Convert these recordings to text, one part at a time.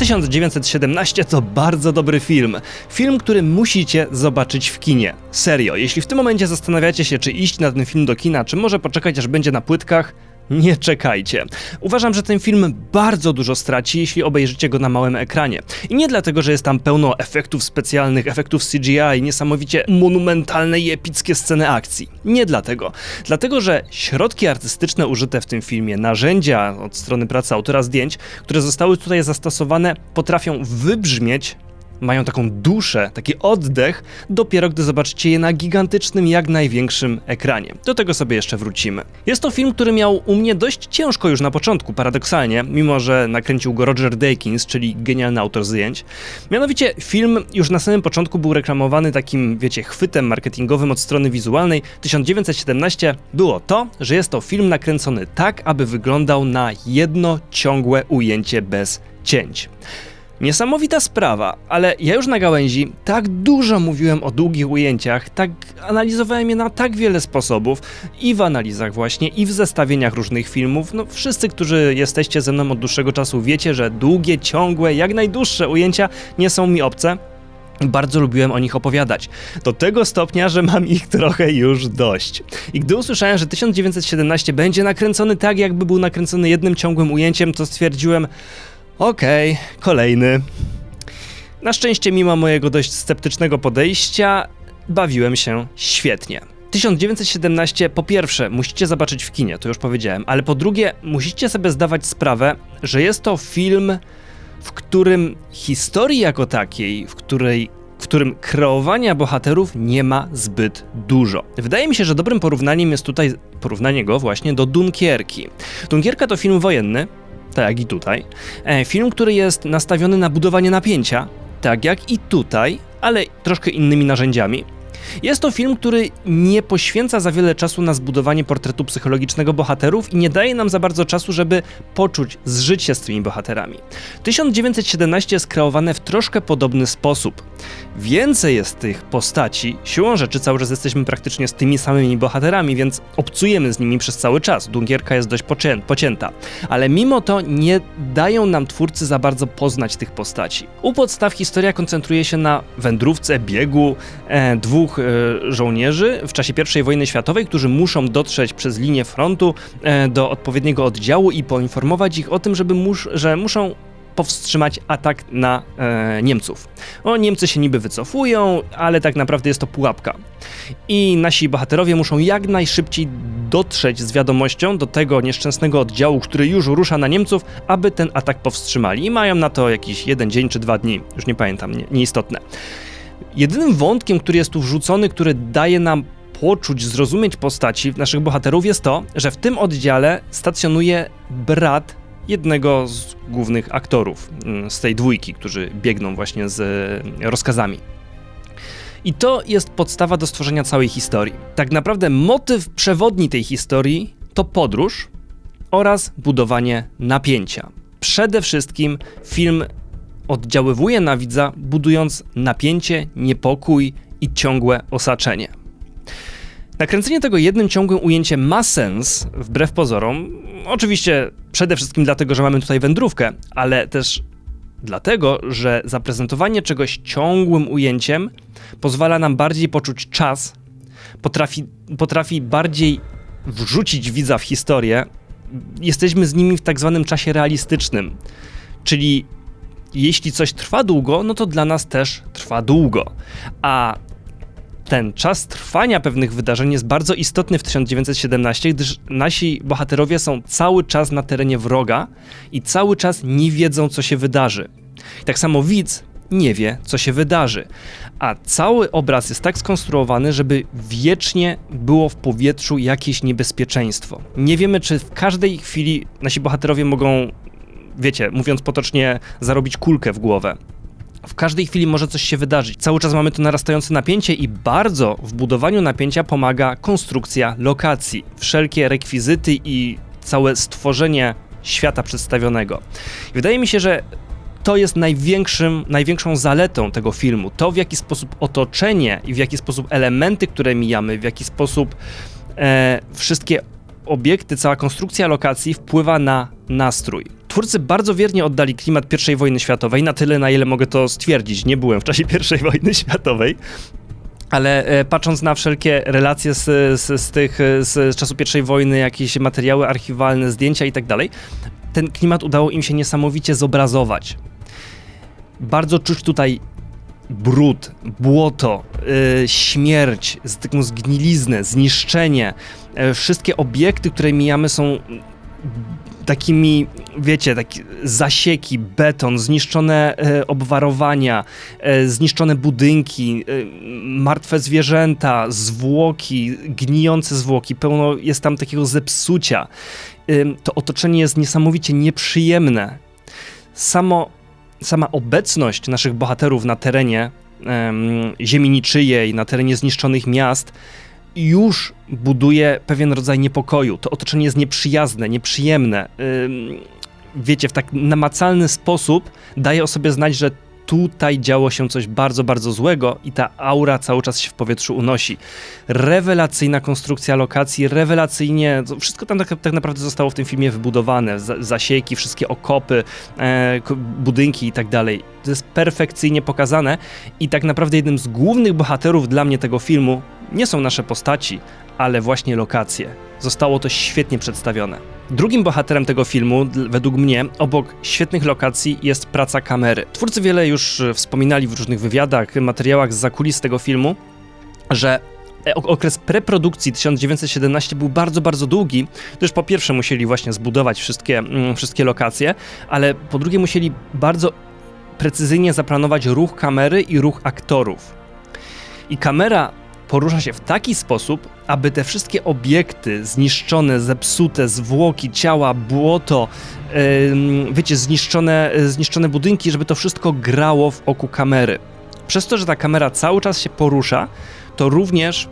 1917 to bardzo dobry film. Film, który musicie zobaczyć w kinie. Serio, jeśli w tym momencie zastanawiacie się, czy iść na ten film do kina, czy może poczekać, aż będzie na płytkach, nie czekajcie. Uważam, że ten film bardzo dużo straci, jeśli obejrzycie go na małym ekranie. I nie dlatego, że jest tam pełno efektów specjalnych, efektów CGI, niesamowicie monumentalne i epickie sceny akcji. Nie dlatego. Dlatego, że środki artystyczne użyte w tym filmie, narzędzia od strony pracy autora zdjęć, które zostały tutaj zastosowane, potrafią wybrzmieć mają taką duszę, taki oddech, dopiero gdy zobaczycie je na gigantycznym, jak największym ekranie. Do tego sobie jeszcze wrócimy. Jest to film, który miał u mnie dość ciężko już na początku, paradoksalnie, mimo że nakręcił go Roger Deakins, czyli genialny autor zdjęć. Mianowicie film już na samym początku był reklamowany takim, wiecie, chwytem marketingowym od strony wizualnej. 1917 było to, że jest to film nakręcony tak, aby wyglądał na jedno ciągłe ujęcie bez cięć. Niesamowita sprawa, ale ja już na gałęzi tak dużo mówiłem o długich ujęciach, tak analizowałem je na tak wiele sposobów i w analizach właśnie, i w zestawieniach różnych filmów. No wszyscy, którzy jesteście ze mną od dłuższego czasu wiecie, że długie, ciągłe, jak najdłuższe ujęcia nie są mi obce. Bardzo lubiłem o nich opowiadać. Do tego stopnia, że mam ich trochę już dość. I gdy usłyszałem, że 1917 będzie nakręcony tak, jakby był nakręcony jednym ciągłym ujęciem, to stwierdziłem, Okej, okay, kolejny. Na szczęście, mimo mojego dość sceptycznego podejścia, bawiłem się świetnie. 1917 po pierwsze musicie zobaczyć w kinie, to już powiedziałem, ale po drugie musicie sobie zdawać sprawę, że jest to film, w którym historii jako takiej, w której w którym kreowania bohaterów nie ma zbyt dużo. Wydaje mi się, że dobrym porównaniem jest tutaj porównanie go właśnie do Dunkierki. Dunkierka to film wojenny, tak jak i tutaj. E, film, który jest nastawiony na budowanie napięcia, tak jak i tutaj, ale troszkę innymi narzędziami. Jest to film, który nie poświęca za wiele czasu na zbudowanie portretu psychologicznego bohaterów i nie daje nam za bardzo czasu, żeby poczuć, zżyć się z tymi bohaterami. 1917 jest kreowane w troszkę podobny sposób. Więcej jest tych postaci, siłą rzeczy cały czas jesteśmy praktycznie z tymi samymi bohaterami, więc obcujemy z nimi przez cały czas. Dungierka jest dość pocięta, ale mimo to nie dają nam twórcy za bardzo poznać tych postaci. U podstaw historia koncentruje się na wędrówce, biegu e, dwóch żołnierzy w czasie I wojny światowej, którzy muszą dotrzeć przez linię frontu e, do odpowiedniego oddziału i poinformować ich o tym, żeby mus że muszą powstrzymać atak na e, Niemców. O, Niemcy się niby wycofują, ale tak naprawdę jest to pułapka. I nasi bohaterowie muszą jak najszybciej dotrzeć z wiadomością do tego nieszczęsnego oddziału, który już rusza na Niemców, aby ten atak powstrzymali. I mają na to jakiś jeden dzień czy dwa dni, już nie pamiętam, nie, nieistotne. Jedynym wątkiem, który jest tu wrzucony, który daje nam poczuć, zrozumieć postaci naszych bohaterów jest to, że w tym oddziale stacjonuje brat jednego z głównych aktorów mm, z tej dwójki, którzy biegną właśnie z e, rozkazami. I to jest podstawa do stworzenia całej historii. Tak naprawdę motyw przewodni tej historii to podróż oraz budowanie napięcia. Przede wszystkim film oddziaływuje na widza, budując napięcie, niepokój i ciągłe osaczenie. Nakręcenie tego jednym ciągłym ujęciem ma sens, wbrew pozorom. Oczywiście przede wszystkim dlatego, że mamy tutaj wędrówkę, ale też dlatego, że zaprezentowanie czegoś ciągłym ujęciem pozwala nam bardziej poczuć czas, potrafi, potrafi bardziej wrzucić widza w historię. Jesteśmy z nimi w tak zwanym czasie realistycznym, czyli jeśli coś trwa długo, no to dla nas też trwa długo. A ten czas trwania pewnych wydarzeń jest bardzo istotny w 1917, gdyż nasi bohaterowie są cały czas na terenie wroga i cały czas nie wiedzą, co się wydarzy. Tak samo widz nie wie, co się wydarzy. A cały obraz jest tak skonstruowany, żeby wiecznie było w powietrzu jakieś niebezpieczeństwo. Nie wiemy, czy w każdej chwili nasi bohaterowie mogą, wiecie, mówiąc potocznie, zarobić kulkę w głowę. W każdej chwili może coś się wydarzyć. Cały czas mamy tu narastające napięcie i bardzo w budowaniu napięcia pomaga konstrukcja lokacji. Wszelkie rekwizyty i całe stworzenie świata przedstawionego. Wydaje mi się, że to jest największym, największą zaletą tego filmu. To, w jaki sposób otoczenie i w jaki sposób elementy, które mijamy, w jaki sposób e, wszystkie obiekty, cała konstrukcja lokacji wpływa na nastrój. Twórcy bardzo wiernie oddali klimat I wojny światowej, na tyle, na ile mogę to stwierdzić. Nie byłem w czasie I wojny światowej, ale e, patrząc na wszelkie relacje z, z, z tych, z, czasu I wojny, jakieś materiały archiwalne, zdjęcia i tak dalej, ten klimat udało im się niesamowicie zobrazować. Bardzo czuć tutaj brud, błoto, yy, śmierć, taką zgniliznę, zniszczenie. Yy, wszystkie obiekty, które mijamy są takimi, wiecie, takie zasieki, beton, zniszczone e, obwarowania, e, zniszczone budynki, e, martwe zwierzęta, zwłoki, gnijące zwłoki, pełno jest tam takiego zepsucia. E, to otoczenie jest niesamowicie nieprzyjemne. Samo, sama obecność naszych bohaterów na terenie ziemi niczyjej, na terenie zniszczonych miast, już buduje pewien rodzaj niepokoju. To otoczenie jest nieprzyjazne, nieprzyjemne. Wiecie, w tak namacalny sposób daje o sobie znać, że tutaj działo się coś bardzo, bardzo złego i ta aura cały czas się w powietrzu unosi. Rewelacyjna konstrukcja lokacji, rewelacyjnie, wszystko tam tak, tak naprawdę zostało w tym filmie wybudowane, zasieki, wszystkie okopy, e, budynki i tak dalej. To jest perfekcyjnie pokazane i tak naprawdę jednym z głównych bohaterów dla mnie tego filmu nie są nasze postaci, ale właśnie lokacje. Zostało to świetnie przedstawione. Drugim bohaterem tego filmu, według mnie, obok świetnych lokacji, jest praca kamery. Twórcy wiele już e, wspominali w różnych wywiadach, materiałach z zakulis tego filmu, że e, okres preprodukcji 1917 był bardzo, bardzo długi, gdyż po pierwsze musieli właśnie zbudować wszystkie, mm, wszystkie lokacje, ale po drugie musieli bardzo precyzyjnie zaplanować ruch kamery i ruch aktorów. I kamera porusza się w taki sposób, aby te wszystkie obiekty zniszczone, zepsute, zwłoki, ciała, błoto, yy, wiecie, zniszczone, zniszczone budynki, żeby to wszystko grało w oku kamery. Przez to, że ta kamera cały czas się porusza, to również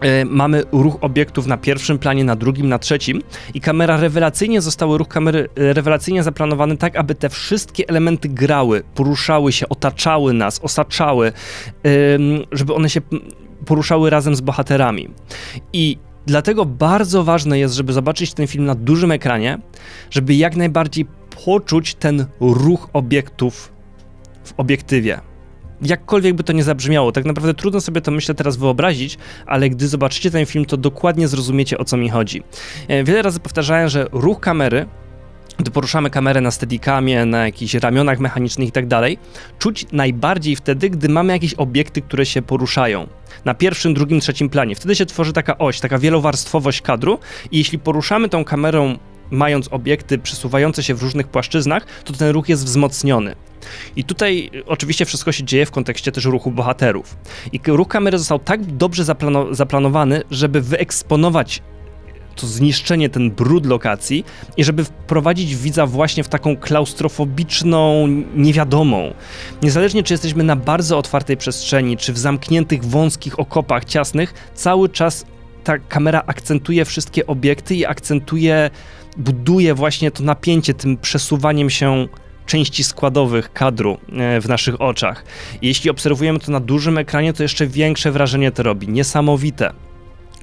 e, mamy ruch obiektów na pierwszym planie, na drugim, na trzecim i kamera rewelacyjnie zostały ruch kamery e, rewelacyjnie zaplanowany tak, aby te wszystkie elementy grały, poruszały się, otaczały nas, osaczały, żeby one się poruszały razem z bohaterami. I dlatego bardzo ważne jest, żeby zobaczyć ten film na dużym ekranie, żeby jak najbardziej poczuć ten ruch obiektów w obiektywie. Jakkolwiek by to nie zabrzmiało, tak naprawdę trudno sobie to myślę teraz wyobrazić, ale gdy zobaczycie ten film, to dokładnie zrozumiecie o co mi chodzi. E, wiele razy powtarzałem, że ruch kamery gdy poruszamy kamerę na steadicamie, na jakichś ramionach mechanicznych i tak dalej, czuć najbardziej wtedy, gdy mamy jakieś obiekty, które się poruszają. Na pierwszym, drugim, trzecim planie. Wtedy się tworzy taka oś, taka wielowarstwowość kadru i jeśli poruszamy tą kamerą mając obiekty przesuwające się w różnych płaszczyznach, to ten ruch jest wzmocniony. I tutaj oczywiście wszystko się dzieje w kontekście też ruchu bohaterów. I ruch kamery został tak dobrze zaplano zaplanowany, żeby wyeksponować to zniszczenie, ten brud lokacji i żeby wprowadzić widza właśnie w taką klaustrofobiczną niewiadomą. Niezależnie czy jesteśmy na bardzo otwartej przestrzeni, czy w zamkniętych, wąskich okopach ciasnych, cały czas ta kamera akcentuje wszystkie obiekty i akcentuje, buduje właśnie to napięcie tym przesuwaniem się części składowych kadru e, w naszych oczach. Jeśli obserwujemy to na dużym ekranie, to jeszcze większe wrażenie to robi. Niesamowite.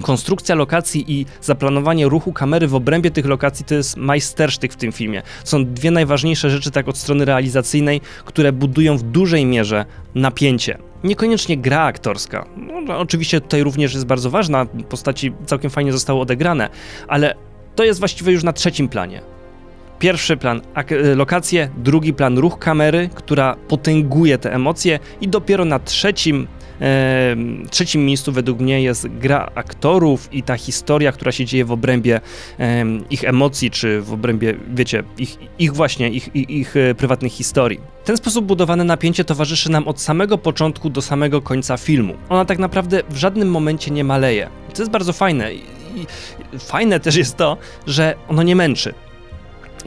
Konstrukcja lokacji i zaplanowanie ruchu kamery w obrębie tych lokacji to jest majstersztyk w tym filmie. Są dwie najważniejsze rzeczy tak od strony realizacyjnej, które budują w dużej mierze napięcie. Niekoniecznie gra aktorska. No, oczywiście tutaj również jest bardzo ważna, postaci całkiem fajnie zostały odegrane, ale to jest właściwie już na trzecim planie. Pierwszy plan lokacje, drugi plan ruch kamery, która potęguje te emocje i dopiero na trzecim trzecim miejscu według mnie jest gra aktorów i ta historia, która się dzieje w obrębie ich emocji, czy w obrębie, wiecie, ich, ich właśnie, ich, ich, ich e, prywatnych historii. Ten sposób budowane napięcie towarzyszy nam od samego początku do samego końca filmu. Ona tak naprawdę w żadnym momencie nie maleje. To jest bardzo fajne. I fajne też jest to, że ono nie męczy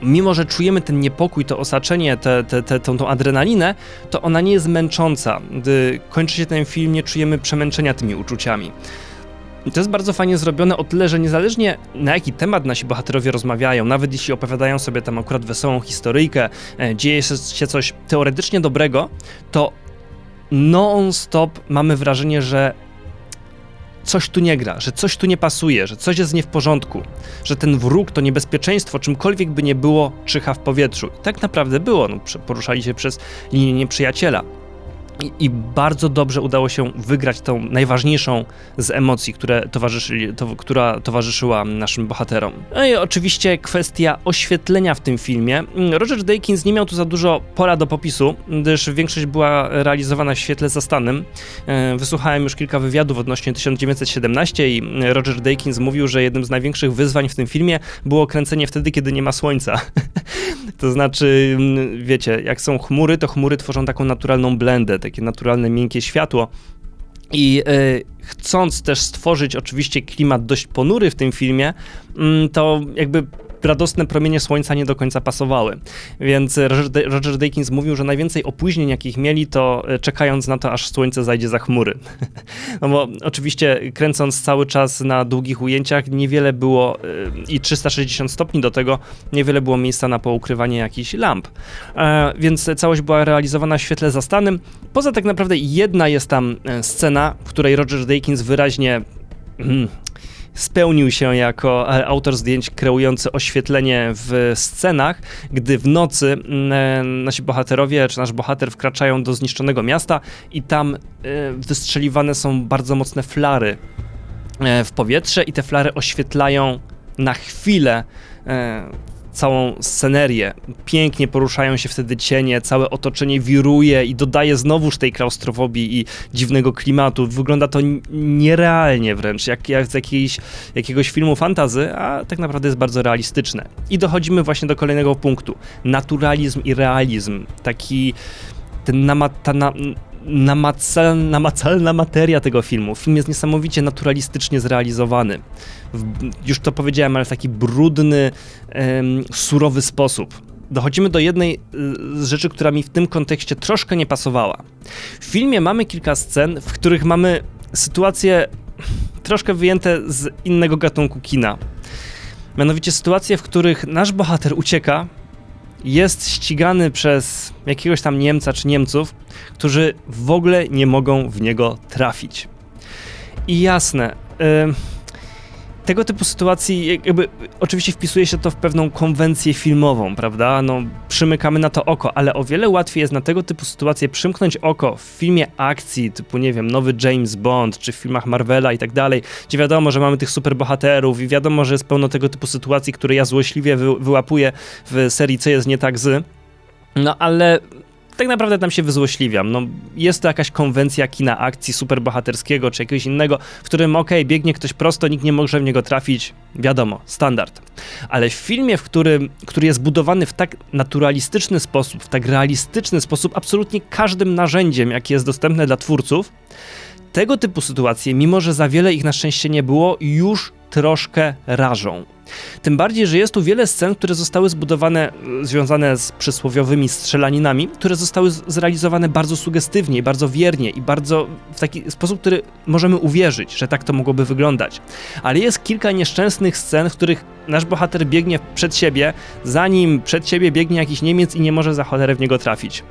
mimo że czujemy ten niepokój, to osaczenie, tę te, te, tą, tą adrenalinę, to ona nie jest męcząca. Gdy kończy się ten film, nie czujemy przemęczenia tymi uczuciami. I to jest bardzo fajnie zrobione o tyle, że niezależnie na jaki temat nasi bohaterowie rozmawiają, nawet jeśli opowiadają sobie tam akurat wesołą historyjkę, e, dzieje się coś teoretycznie dobrego, to non-stop mamy wrażenie, że coś tu nie gra, że coś tu nie pasuje, że coś jest nie w porządku, że ten wróg, to niebezpieczeństwo, czymkolwiek by nie było, czyha w powietrzu. I tak naprawdę było, no, poruszali się przez linię nieprzyjaciela. I, I, bardzo dobrze udało się wygrać tą najważniejszą z emocji, które towarzyszyli, to, która towarzyszyła naszym bohaterom. No i oczywiście kwestia oświetlenia w tym filmie. Roger Deakins nie miał tu za dużo pola do popisu, gdyż większość była realizowana w świetle zastanym. E, wysłuchałem już kilka wywiadów odnośnie 1917 i Roger Deakins mówił, że jednym z największych wyzwań w tym filmie było kręcenie wtedy, kiedy nie ma słońca. to znaczy, wiecie, jak są chmury, to chmury tworzą taką naturalną blendę, takie naturalne, miękkie światło. I y, chcąc też stworzyć oczywiście klimat dość ponury w tym filmie, y, to jakby radosne promienie słońca nie do końca pasowały. Więc Roger, Roger Deakins mówił, że najwięcej opóźnień, jakich mieli, to e, czekając na to, aż słońce zajdzie za chmury. no bo oczywiście kręcąc cały czas na długich ujęciach, niewiele było e, i 360 stopni do tego, niewiele było miejsca na poukrywanie jakichś lamp. E, więc całość była realizowana w świetle zastanym. Poza tak naprawdę jedna jest tam scena, w której Roger Deakins wyraźnie spełnił się jako e, autor zdjęć kreujący oświetlenie w scenach, gdy w nocy mm, e, nasi bohaterowie, czy nasz bohater wkraczają do zniszczonego miasta i tam e, wystrzeliwane są bardzo mocne flary w powietrze i te flary oświetlają na chwilę całą scenerię. Pięknie poruszają się wtedy cienie, całe otoczenie wiruje i dodaje znowuż tej klaustrofobii i dziwnego klimatu. Wygląda to nierealnie wręcz, jak, jak z jakiejś, jakiegoś filmu fantazy, a tak naprawdę jest bardzo realistyczne. I dochodzimy właśnie do kolejnego punktu. Naturalizm i realizm. Taki ten namatana, namacalna, namacalna materia tego filmu. Film jest niesamowicie naturalistycznie zrealizowany. W, już to powiedziałem, ale w taki brudny, em, surowy sposób. Dochodzimy do jednej z rzeczy, która mi w tym kontekście troszkę nie pasowała. W filmie mamy kilka scen, w których mamy sytuacje troszkę wyjęte z innego gatunku kina. Mianowicie sytuacje, w których nasz bohater ucieka, jest ścigany przez jakiegoś tam Niemca czy Niemców, którzy w ogóle nie mogą w niego trafić. I jasne, tego typu sytuacji, jakby oczywiście wpisuje się to w pewną konwencję filmową, prawda? No, przymykamy na to oko, ale o wiele łatwiej jest na tego typu sytuacje przymknąć oko w filmie akcji, typu, nie wiem, nowy James Bond, czy w filmach Marvela i tak dalej, gdzie wiadomo, że mamy tych superbohaterów i wiadomo, że jest pełno tego typu sytuacji, które ja złośliwie wy wyłapuję w serii Co jest nie tak z. No ale tak naprawdę tam się wyzłośliwiam. No, jest to jakaś konwencja kina akcji superbohaterskiego czy jakiegoś innego, w którym okej, okay, biegnie ktoś prosto, nikt nie może w niego trafić, wiadomo, standard. Ale w filmie, w którym, który jest budowany w tak naturalistyczny sposób, w tak realistyczny sposób, absolutnie każdym narzędziem, jakie jest dostępne dla twórców, tego typu sytuacje, mimo że za wiele ich na szczęście nie było, już troszkę rażą. Tym bardziej, że jest tu wiele scen, które zostały zbudowane, e, związane z przysłowiowymi strzelaninami, które zostały zrealizowane bardzo sugestywnie i bardzo wiernie i bardzo w taki sposób, który możemy uwierzyć, że tak to mogłoby wyglądać. Ale jest kilka nieszczęsnych scen, w których nasz bohater biegnie przed siebie, zanim przed siebie biegnie jakiś Niemiec i nie może za cholerę w niego trafić.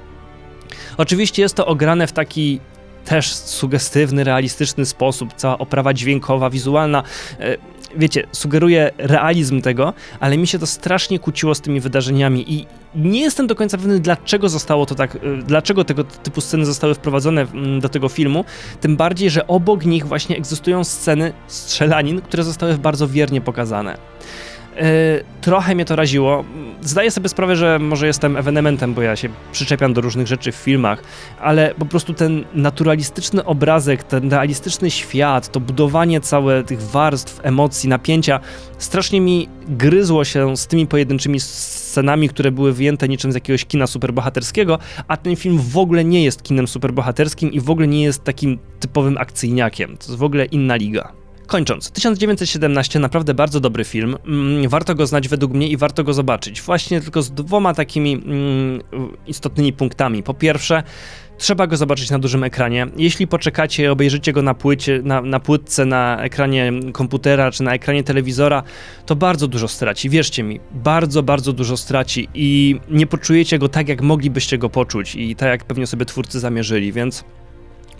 Oczywiście jest to ograne w taki też sugestywny, realistyczny sposób, cała oprawa dźwiękowa, wizualna. E, wiecie, sugeruje realizm tego, ale mi się to strasznie kłóciło z tymi wydarzeniami i nie jestem do końca pewny, dlaczego zostało to tak, y, dlaczego tego typu sceny zostały wprowadzone mm, do tego filmu, tym bardziej, że obok nich właśnie egzystują sceny strzelanin, które zostały bardzo wiernie pokazane. Yy, trochę mnie to raziło. Zdaję sobie sprawę, że może jestem ewenementem, bo ja się przyczepiam do różnych rzeczy w filmach, ale po prostu ten naturalistyczny obrazek, ten realistyczny świat, to budowanie całe tych warstw, emocji, napięcia, strasznie mi gryzło się z tymi pojedynczymi scenami, które były wyjęte niczym z jakiegoś kina superbohaterskiego, a ten film w ogóle nie jest kinem superbohaterskim i w ogóle nie jest takim typowym akcyjniakiem. To jest w ogóle inna liga. Kończąc, 1917 naprawdę bardzo dobry film. Mm, warto go znać według mnie i warto go zobaczyć. Właśnie tylko z dwoma takimi mm, istotnymi punktami. Po pierwsze, trzeba go zobaczyć na dużym ekranie. Jeśli poczekacie obejrzycie go na, płycie, na, na płytce, na ekranie komputera czy na ekranie telewizora, to bardzo dużo straci. Wierzcie mi, bardzo, bardzo dużo straci i nie poczujecie go tak, jak moglibyście go poczuć i tak, jak pewnie sobie twórcy zamierzyli, więc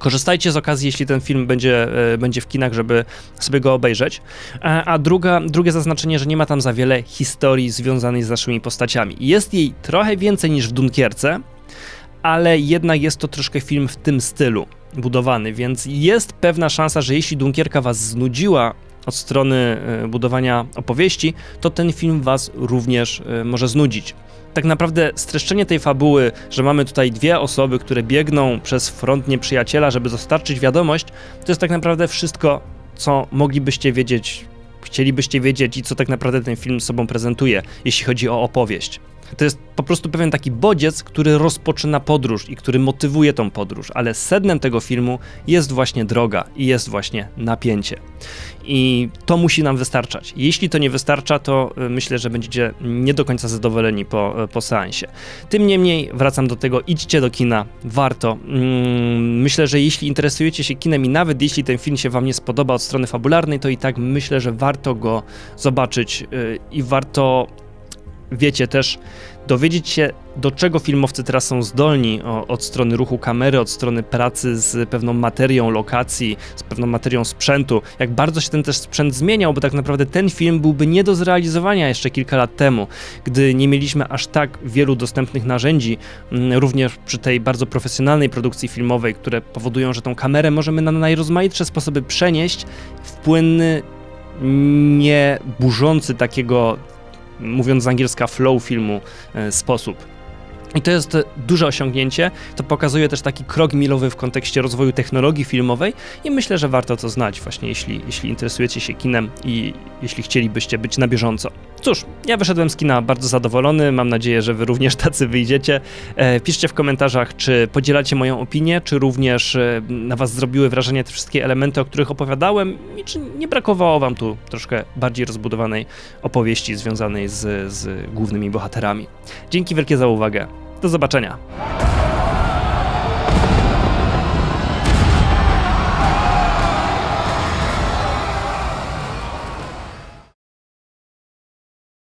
Korzystajcie z okazji, jeśli ten film będzie, e, będzie w kinach, żeby sobie go obejrzeć. A, a druga, drugie zaznaczenie, że nie ma tam za wiele historii związanej z naszymi postaciami. Jest jej trochę więcej niż w Dunkierce, ale jednak jest to troszkę film w tym stylu budowany, więc jest pewna szansa, że jeśli Dunkierka was znudziła od strony e, budowania opowieści, to ten film was również e, może znudzić. Tak naprawdę streszczenie tej fabuły, że mamy tutaj dwie osoby, które biegną przez front nieprzyjaciela, żeby dostarczyć wiadomość, to jest tak naprawdę wszystko, co moglibyście wiedzieć, chcielibyście wiedzieć i co tak naprawdę ten film sobą prezentuje, jeśli chodzi o opowieść. To jest po prostu pewien taki bodziec, który rozpoczyna podróż i który motywuje tą podróż, ale sednem tego filmu jest właśnie droga i jest właśnie napięcie. I to musi nam wystarczać. Jeśli to nie wystarcza, to y, myślę, że będziecie nie do końca zadowoleni po, y, po seansie. Tym niemniej wracam do tego, idźcie do kina, warto. Mm, myślę, że jeśli interesujecie się kinem i nawet jeśli ten film się wam nie spodoba od strony fabularnej, to i tak myślę, że warto go zobaczyć y, i warto wiecie też, dowiedzieć się, do czego filmowcy teraz są zdolni o, od strony ruchu kamery, od strony pracy z pewną materią lokacji, z pewną materią sprzętu, jak bardzo się ten też sprzęt zmieniał, bo tak naprawdę ten film byłby nie do zrealizowania jeszcze kilka lat temu, gdy nie mieliśmy aż tak wielu dostępnych narzędzi, mm, również przy tej bardzo profesjonalnej produkcji filmowej, które powodują, że tą kamerę możemy na najrozmaitsze sposoby przenieść w płynny, nie burzący takiego mówiąc z angielska, flow filmu e, sposób. I to jest duże osiągnięcie. To pokazuje też taki krok milowy w kontekście rozwoju technologii filmowej i myślę, że warto to znać, właśnie jeśli, jeśli interesujecie się kinem i jeśli chcielibyście być na bieżąco. Cóż, ja wyszedłem z kina bardzo zadowolony. Mam nadzieję, że wy również tacy wyjdziecie. E, piszcie w komentarzach, czy podzielacie moją opinię, czy również e, na was zrobiły wrażenie te wszystkie elementy, o których opowiadałem i czy nie brakowało wam tu troszkę bardziej rozbudowanej opowieści związanej z, z głównymi bohaterami. Dzięki wielkie za uwagę. Do zobaczenia.